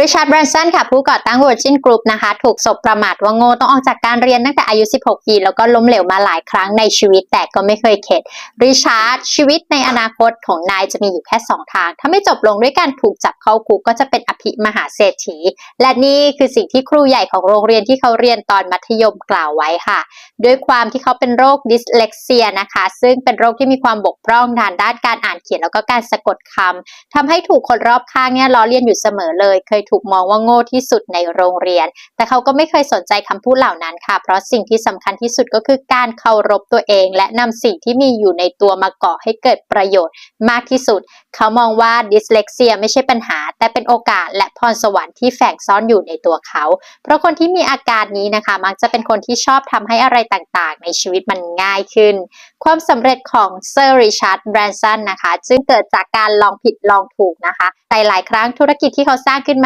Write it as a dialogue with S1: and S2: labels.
S1: ริชาร์ดแบรนสันค่ะผู้ก่อตั้ง Virgin Group นะคะ ถูกสบประมาทว่าโง่ต้องออกจากการเรียนตั้งแต่อายุ 16 ปี แล้วก็ล้มเหลวมาหลายครั้งในชีวิตแต่ก็ไม่เคยเข็ดริชาร์ดชีวิตในอนาคตของนายจะมีอยู่แค่ 2 ทาง ถ้าไม่จบลงด้วยการถูกจับเข้าคุกก็จะเป็นอภิมหาเศรษฐี และนี่คือสิ่งที่ครูใหญ่ของโรงเรียนที่เขาเรียนตอนมัธยมกล่าวไว้ค่ะ ด้วยความที่เขาเป็นโรคดิสเลกเซียนะคะ ซึ่งเป็นโรคที่มีความบกพร่องทางด้านการอ่านเขียนแล้วก็การสะกดคำทำให้ถูกคนรอบข้างเนี่ยล้อเลียนอยู่เสมอเลยเคยถูกมองว่าโง่ที่สุดในโรงเรียน แต่เขาก็ไม่เคยสนใจคำพูดเหล่านั้นค่ะ เพราะสิ่งที่สำคัญที่สุดก็คือการเคารพตัวเอง และนำสิ่งที่มีอยู่ในตัวมาก่อให้เกิดประโยชน์มากที่สุด เขามองว่าดิสเลกเซียไม่ใช่ปัญหา แต่เป็นโอกาสและพรสวรรค์ที่แฝงซ่อนอยู่ในตัวเขา เพราะคนที่มีอาการนี้นะคะ มักจะเป็นคนที่ชอบทำให้อะไรต่างๆ ในชีวิตมันง่ายขึ้น ความสำเร็จของเซอร์ริชาร์ดแบรนสันนะคะซึ่งเกิดจากการลองผิดลองถูกนะคะหลายครั้งธุรกิจที่เขาสร้างขึ้นมา